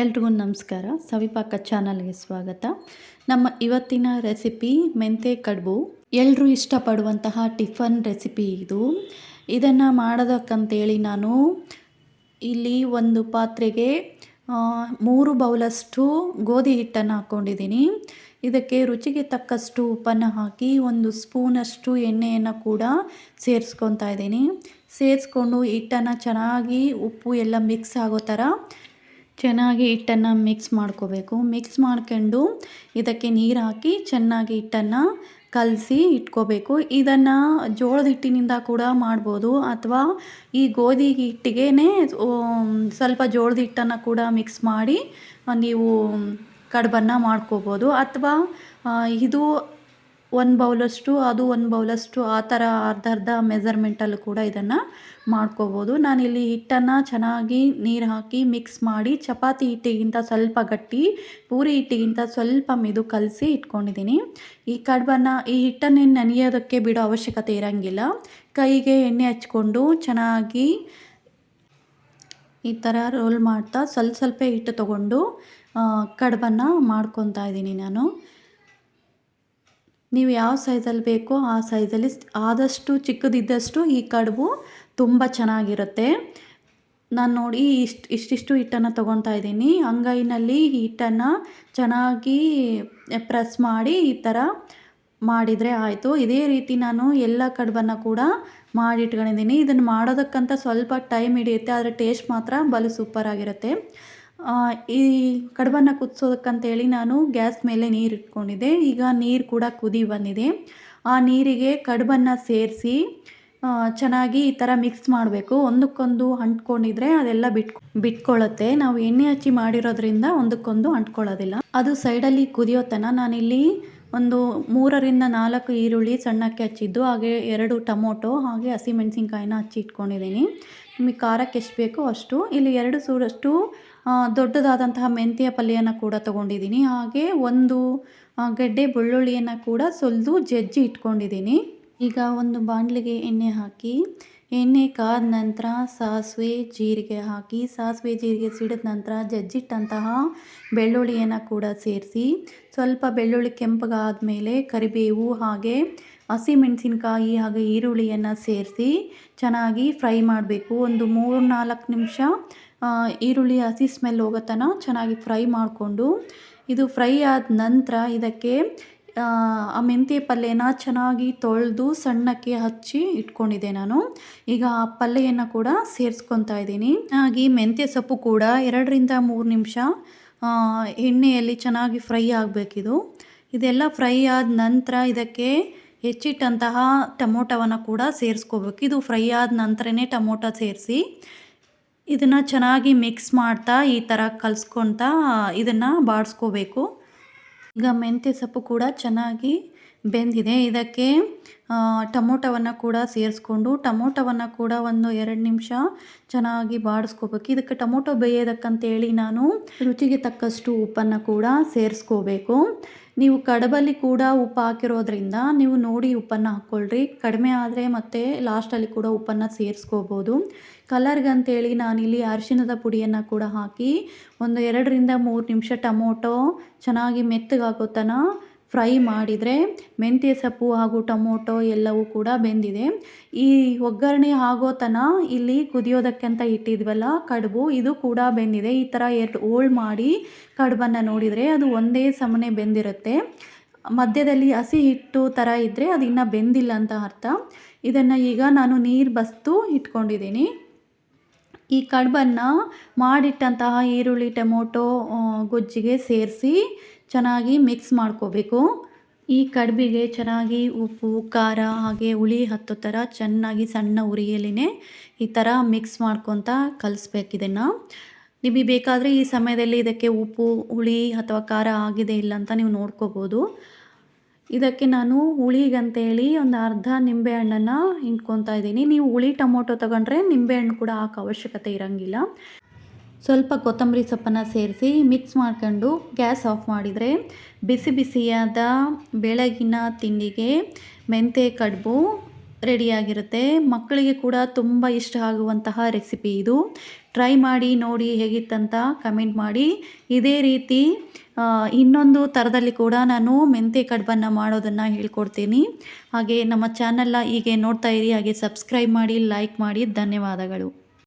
ಎಲ್ರಿಗೂ ನಮಸ್ಕಾರ. ಸವಿಪಾಕ ಚಾನಲ್ಗೆ ಸ್ವಾಗತ. ನಮ್ಮ ಇವತ್ತಿನ ರೆಸಿಪಿ ಮೆಂತೆ ಕಡುಬು. ಎಲ್ಲರೂ ಇಷ್ಟಪಡುವಂತಹ ಟಿಫನ್ ರೆಸಿಪಿ ಇದು. ಇದನ್ನು ಮಾಡೋದಕ್ಕಂತೇಳಿ ನಾನು ಇಲ್ಲಿ ಒಂದು ಪಾತ್ರೆಗೆ ಮೂರು ಬೌಲಷ್ಟು ಗೋಧಿ ಹಿಟ್ಟನ್ನು ಹಾಕ್ಕೊಂಡಿದ್ದೀನಿ ಇದಕ್ಕೆ ರುಚಿಗೆ ತಕ್ಕಷ್ಟು ಉಪ್ಪನ್ನು ಹಾಕಿ ಒಂದು ಸ್ಪೂನಷ್ಟು ಎಣ್ಣೆಯನ್ನು ಕೂಡ ಸೇರಿಸ್ಕೊತಾ ಇದ್ದೀನಿ. ಸೇರಿಸ್ಕೊಂಡು ಹಿಟ್ಟನ್ನು ಚೆನ್ನಾಗಿ ಉಪ್ಪು ಎಲ್ಲ ಮಿಕ್ಸ್ ಆಗೋ ಥರ ಚೆನ್ನಾಗಿ ಹಿಟ್ಟನ್ನು ಮಿಕ್ಸ್ ಮಾಡ್ಕೋಬೇಕು. ಮಿಕ್ಸ್ ಮಾಡ್ಕೊಂಡು ಇದಕ್ಕೆ ನೀರು ಹಾಕಿ ಚೆನ್ನಾಗಿ ಹಿಟ್ಟನ್ನು ಕಲಸಿ ಇಟ್ಕೋಬೇಕು. ಇದನ್ನು ಜೋಳದ ಹಿಟ್ಟಿನಿಂದ ಕೂಡ ಮಾಡ್ಬೋದು. ಅಥವಾ ಈ ಗೋಧಿ ಹಿಟ್ಟಿಗೆ ಸ್ವಲ್ಪ ಜೋಳದ ಹಿಟ್ಟನ್ನು ಕೂಡ ಮಿಕ್ಸ್ ಮಾಡಿ ನೀವು ಕಡುಬನ್ನು ಮಾಡ್ಕೋಬೋದು. ಅಥವಾ ಇದು ಒಂದು ಬೌಲಷ್ಟು, ಅದು ಒಂದು ಬೌಲಷ್ಟು, ಆ ಥರ ಅರ್ಧ ಅರ್ಧ ಮೆಸರ್ಮೆಂಟಲ್ಲೂ ಕೂಡ ಇದನ್ನು ಮಾಡ್ಕೋಬೋದು. ನಾನಿಲ್ಲಿ ಹಿಟ್ಟನ್ನು ಚೆನ್ನಾಗಿ ನೀರು ಹಾಕಿ ಮಿಕ್ಸ್ ಮಾಡಿ ಚಪಾತಿ ಹಿಟ್ಟಿಗಿಂತ ಸ್ವಲ್ಪ ಗಟ್ಟಿ, ಪೂರಿ ಹಿಟ್ಟಿಗಿಂತ ಸ್ವಲ್ಪ ಮೆದು ಕಲಸಿ ಇಟ್ಕೊಂಡಿದ್ದೀನಿ ಈ ಕಡುಬನ್ನು, ಈ ಹಿಟ್ಟನ್ನು ನೆನೆಯೋದಕ್ಕೆ ಬಿಡೋ ಅವಶ್ಯಕತೆ ಇರೋಂಗಿಲ್ಲ. ಕೈಗೆ ಎಣ್ಣೆ ಹಚ್ಕೊಂಡು ಚೆನ್ನಾಗಿ ಈ ಥರ ರೋಲ್ ಮಾಡ್ತಾ ಸ್ವಲ್ಪ ಸ್ವಲ್ಪ ಹಿಟ್ಟು ತೊಗೊಂಡು ಕಡುಬನ್ನು ಮಾಡ್ಕೊತಾ ಇದ್ದೀನಿ ನಾನು. ನೀವು ಯಾವ ಸೈಜಲ್ಲಿ ಬೇಕೋ ಆ ಸೈಜಲ್ಲಿ ಆದಷ್ಟು ಚಿಕ್ಕದಿದ್ದಷ್ಟು ಈ ಕಡುಬು ತುಂಬ ಚೆನ್ನಾಗಿರುತ್ತೆ. ನಾನು ನೋಡಿ ಇಷ್ಟು, ಇಷ್ಟಿಷ್ಟು ಹಿಟ್ಟನ್ನು ತೊಗೊತಾ ಇದ್ದೀನಿ. ಅಂಗೈನಲ್ಲಿ ಹಿಟ್ಟನ್ನು ಚೆನ್ನಾಗಿ ಪ್ರೆಸ್ ಮಾಡಿ ಈ ಥರ ಮಾಡಿದರೆ ಆಯಿತು. ಇದೇ ರೀತಿ ನಾನು ಎಲ್ಲ ಕಡುಬನ್ನು ಕೂಡ ಮಾಡಿಟ್ಕೊಂಡಿದ್ದೀನಿ. ಇದನ್ನು ಮಾಡೋದಕ್ಕಂತ ಸ್ವಲ್ಪ ಟೈಮ್ ಹಿಡಿಯುತ್ತೆ, ಆದರೆ ಟೇಸ್ಟ್ ಮಾತ್ರ ಬಲು ಸೂಪರಾಗಿರುತ್ತೆ ಈ ಕಡುಬನ್ನು ಕುದಿಸೋದಕ್ಕಂತೇಳಿ ನಾನು ಗ್ಯಾಸ್ ಮೇಲೆ ನೀರು ಇಟ್ಕೊಂಡಿದ್ದೆ. ಈಗ ನೀರು ಕೂಡ ಕುದಿ ಬಂದಿದೆ. ಆ ನೀರಿಗೆ ಕಡುಬನ್ನು ಸೇರಿಸಿ ಚೆನ್ನಾಗಿ ಈ ಥರ ಮಿಕ್ಸ್ ಮಾಡಬೇಕು. ಒಂದಕ್ಕೊಂದು ಅಂಟ್ಕೊಂಡಿದ್ರೆ ಅದೆಲ್ಲ ಬಿಟ್ ಬಿಟ್ಕೊಳ್ಳುತ್ತೆ ನಾವು ಎಣ್ಣೆ ಹಚ್ಚಿ ಮಾಡಿರೋದ್ರಿಂದ ಒಂದಕ್ಕೊಂದು ಅಂಟ್ಕೊಳ್ಳೋದಿಲ್ಲ. ಅದು ಸೈಡಲ್ಲಿ ಕುದಿಯೋ ತನಕ ನಾನಿಲ್ಲಿ ಒಂದು ಮೂರರಿಂದ ನಾಲ್ಕು ಈರುಳ್ಳಿ ಸಣ್ಣಕ್ಕೆ ಹಚ್ಚಿದ್ದು, ಹಾಗೆ ಎರಡು ಟೊಮೊಟೊ, ಹಾಗೆ ಹಸಿಮೆಣಸಿನ್ಕಾಯಿನ ಹಚ್ಚಿ ಇಟ್ಕೊಂಡಿದ್ದೀನಿ. ನಿಮಗೆ ಖಾರಕ್ಕೆ ಎಷ್ಟು ಬೇಕೋ ಅಷ್ಟು. ಇಲ್ಲಿ ಎರಡು ಸೂರಷ್ಟು ದೊಡ್ಡದಾದಂತಹ ಮೆಂತ್ಯ ಪಲ್ಯನ ಕೂಡ ತೊಗೊಂಡಿದ್ದೀನಿ. ಹಾಗೆ ಒಂದು ಗೆಡ್ಡೆ ಬೆಳ್ಳುಳ್ಳಿಯನ್ನು ಕೂಡ ಸುಲಿದು ಜಜ್ಜಿ ಇಟ್ಕೊಂಡಿದ್ದೀನಿ. ಈಗ ಒಂದು ಬಾಣಲಿಗೆ ಎಣ್ಣೆ ಹಾಕಿ ಎಣ್ಣೆ ಕಾದ ನಂತರ ಸಾಸಿವೆ ಜೀರಿಗೆ ಹಾಕಿ, ಸಾಸಿವೆ ಜೀರಿಗೆ ಸಿಡಿದ ನಂತರ ಜಜ್ಜಿಟ್ಟಂತಹ ಬೆಳ್ಳುಳ್ಳಿಯನ್ನು ಕೂಡ ಸೇರಿಸಿ, ಸ್ವಲ್ಪ ಬೆಳ್ಳುಳ್ಳಿ ಕೆಂಪಗಾದ ಮೇಲೆ ಕರಿಬೇವು ಹಾಗೆ ಹಸಿಮೆಣಸಿನ್ಕಾಯಿ ಹಾಗೆ ಈರುಳ್ಳಿಯನ್ನು ಸೇರಿಸಿ ಚೆನ್ನಾಗಿ ಫ್ರೈ ಮಾಡಬೇಕು. ಒಂದು ಮೂರು ನಾಲ್ಕು ನಿಮಿಷ ಈರುಳ್ಳಿ ಹಸಿ ಸ್ಮೆಲ್ ಹೋಗೋ ತನಕ ಚೆನ್ನಾಗಿ ಫ್ರೈ ಮಾಡಿಕೊಂಡು, ಇದು ಫ್ರೈ ಆದ ನಂತರ ಇದಕ್ಕೆ ಆ, ಮೆಂತ್ಯ ಪಲ್ಯನ ಚೆನ್ನಾಗಿ ತೊಳೆದು ಸಣ್ಣಕ್ಕೆ ಹಚ್ಚಿ ಇಟ್ಕೊಂಡಿದ್ದೆ ನಾನು. ಈಗ ಆ ಪಲ್ಯವನ್ನು ಕೂಡ ಸೇರಿಸ್ಕೊತಾ ಇದ್ದೀನಿ. ಹಾಗೆ ಮೆಂತ್ಯ ಸೊಪ್ಪು ಕೂಡ ಎರಡರಿಂದ ಮೂರು ನಿಮಿಷ ಎಣ್ಣೆಯಲ್ಲಿ ಚೆನ್ನಾಗಿ ಫ್ರೈ ಆಗಬೇಕಿದು. ಇದೆಲ್ಲ ಫ್ರೈ ಆದ ನಂತರ ಇದಕ್ಕೆ ಹೆಚ್ಚಿಟ್ಟಂತಹ ಟೊಮೊಟೊವನ್ನು ಕೂಡ ಸೇರಿಸ್ಕೋಬೇಕು. ಇದು ಫ್ರೈ ಆದ ನಂತರನೇ ಟೊಮೊಟೊ ಸೇರಿಸಿ ಇದನ್ನು ಚೆನ್ನಾಗಿ ಮಿಕ್ಸ್ ಮಾಡ್ತಾ ಈ ಥರ ಕಲಿಸ್ಕೊತಾ ಇದನ್ನು ಬಾಡಿಸ್ಕೋಬೇಕು. ಈಗ ಮೆಂತ್ಯ ಸೊಪ್ಪು ಕೂಡ ಚೆನ್ನಾಗಿ ಬೆಂದಿದೆ. ಇದಕ್ಕೆ ಟೊಮೊಟೊವನ್ನು ಕೂಡ ಸೇರಿಸ್ಕೊಂಡು, ಟೊಮೊಟೊವನ್ನು ಕೂಡ ಒಂದು ಎರಡು ನಿಮಿಷ ಚೆನ್ನಾಗಿ ಬಾಡಿಸ್ಕೋಬೇಕು. ಇದಕ್ಕೆ ಟೊಮೊಟೊ ಬೇಯೋದಕ್ಕಂತೇಳಿ ನಾನು ರುಚಿಗೆ ತಕ್ಕಷ್ಟು ಉಪ್ಪನ್ನು ಕೂಡ ಸೇರಿಸ್ಕೋಬೇಕು. ನೀವು ಕಡಬಲ್ಲಿ ಕೂಡ ಉಪ್ಪು ಹಾಕಿರೋದ್ರಿಂದ ನೀವು ನೋಡಿ ಉಪ್ಪನ್ನು ಹಾಕ್ಕೊಳ್ರಿ. ಕಡಿಮೆ ಆದರೆ ಮತ್ತೆ ಲಾಸ್ಟಲ್ಲಿ ಕೂಡ ಉಪ್ಪನ್ನು ಸೇರಿಸ್ಕೋಬೋದು. ಕಲರ್ಗಂತೇಳಿ ನಾನಿಲ್ಲಿ ಅರಿಶಿಣದ ಪುಡಿಯನ್ನು ಕೂಡ ಹಾಕಿ ಒಂದು ಎರಡರಿಂದ ಮೂರು ನಿಮಿಷ ಟೊಮೊಟೊ ಚೆನ್ನಾಗಿ ಮೆತ್ತಗಾಗೋ ತನಕ ಫ್ರೈ ಮಾಡಿದರೆ ಮೆಂತ್ಯ ಸೊಪ್ಪು ಹಾಗೂ ಟೊಮೊಟೊ ಎಲ್ಲವೂ ಕೂಡ ಬೆಂದಿದೆ. ಈ ಒಗ್ಗರಣೆ ಆಗೋ ತನಕ ಇಲ್ಲಿ ಅಂತ ಇಟ್ಟಿದ್ವಲ್ಲ, ಕಡುಬು ಇದು ಕೂಡ ಬೆಂದಿದೆ. ಈ ಥರ ಎರಡು ಓಲ್ಡ್ ಮಾಡಿ ಕಡುಬನ್ನು ನೋಡಿದರೆ ಅದು ಒಂದೇ ಸಮನೆ ಬೆಂದಿರುತ್ತೆ. ಮಧ್ಯದಲ್ಲಿ ಹಸಿ ಹಿಟ್ಟು ಥರ ಇದ್ದರೆ ಅದು ಇನ್ನೂ ಬೆಂದಿಲ್ಲ ಅಂತ ಅರ್ಥ. ಇದನ್ನು ಈಗ ನಾನು ನೀರು ಬಸ್ತು ಇಟ್ಕೊಂಡಿದ್ದೀನಿ. ಈ ಕಡುಬನ್ನು ಮಾಡಿಟ್ಟಂತಹ ಈರುಳ್ಳಿ, ಟೊಮೊಟೊ ಗೊಜ್ಜಿಗೆ ಸೇರಿಸಿ ಚೆನ್ನಾಗಿ ಮಿಕ್ಸ್ ಮಾಡ್ಕೋಬೇಕು. ಈ ಕಡ್ಬಿಗೆ ಚೆನ್ನಾಗಿ ಉಪ್ಪು, ಖಾರ, ಹಾಗೆ ಹುಳಿ ಹತ್ತೋ ಥರ ಚೆನ್ನಾಗಿ ಸಣ್ಣ ಉರಿಯಲ್ಲಿನೇ ಈ ಥರ ಮಿಕ್ಸ್ ಮಾಡ್ಕೊತ ಕಲಿಸ್ಬೇಕು ಇದನ್ನು. ನಿಮಗೆ ಬೇಕಾದರೆ ಈ ಸಮಯದಲ್ಲಿ ಇದಕ್ಕೆ ಉಪ್ಪು, ಹುಳಿ ಅಥವಾ ಖಾರ ಆಗಿದೆ ಇಲ್ಲ ಅಂತ ನೀವು ನೋಡ್ಕೋಬೋದು. ಇದಕ್ಕೆ ನಾನು ಹುಳಿಗಂತೇಳಿ ಒಂದು ಅರ್ಧ ನಿಂಬೆಹಣ್ಣನ್ನು ಹಿಂಡ್ಕೊತಾ ಇದ್ದೀನಿ. ನೀವು ಹುಳಿ ಟೊಮೊಟೊ ತಗೊಂಡ್ರೆ ನಿಂಬೆಹಣ್ಣು ಕೂಡ ಹಾಕೋ ಅವಶ್ಯಕತೆ ಇರೋಂಗಿಲ್ಲ. ಸ್ವಲ್ಪ ಕೊತ್ತಂಬರಿ ಸೊಪ್ಪನ್ನು ಸೇರಿಸಿ ಮಿಕ್ಸ್ ಮಾಡ್ಕೊಂಡು ಗ್ಯಾಸ್ ಆಫ್ ಮಾಡಿದರೆ ಬಿಸಿ ಬಿಸಿಯಾದ ಬೆಳಗಿನ ತಿಂಡಿಗೆ ಮೆಂತೆ ಕಡುಬು ರೆಡಿಯಾಗಿರುತ್ತೆ. ಮಕ್ಕಳಿಗೆ ಕೂಡ ತುಂಬ ಇಷ್ಟ ಆಗುವಂತಹ ರೆಸಿಪಿ ಇದು. ಟ್ರೈ ಮಾಡಿ, ನೋಡಿ ಹೇಗಿತ್ತಂತ ಕಮೆಂಟ್ ಮಾಡಿ. ಇದೇ ರೀತಿ ಇನ್ನೊಂದು ಥರದಲ್ಲಿ ಕೂಡ ನಾನು ಮೆಂತೆ ಕಡುಬನ್ನು ಮಾಡೋದನ್ನು ಹೇಳ್ಕೊಡ್ತೀನಿ. ಹಾಗೆ ನಮ್ಮ ಚಾನಲ್ನ ಹೀಗೆ ನೋಡ್ತಾ ಇರಿ, ಹಾಗೆ ಸಬ್ಸ್ಕ್ರೈಬ್ ಮಾಡಿ, ಲೈಕ್ ಮಾಡಿ. ಧನ್ಯವಾದಗಳು.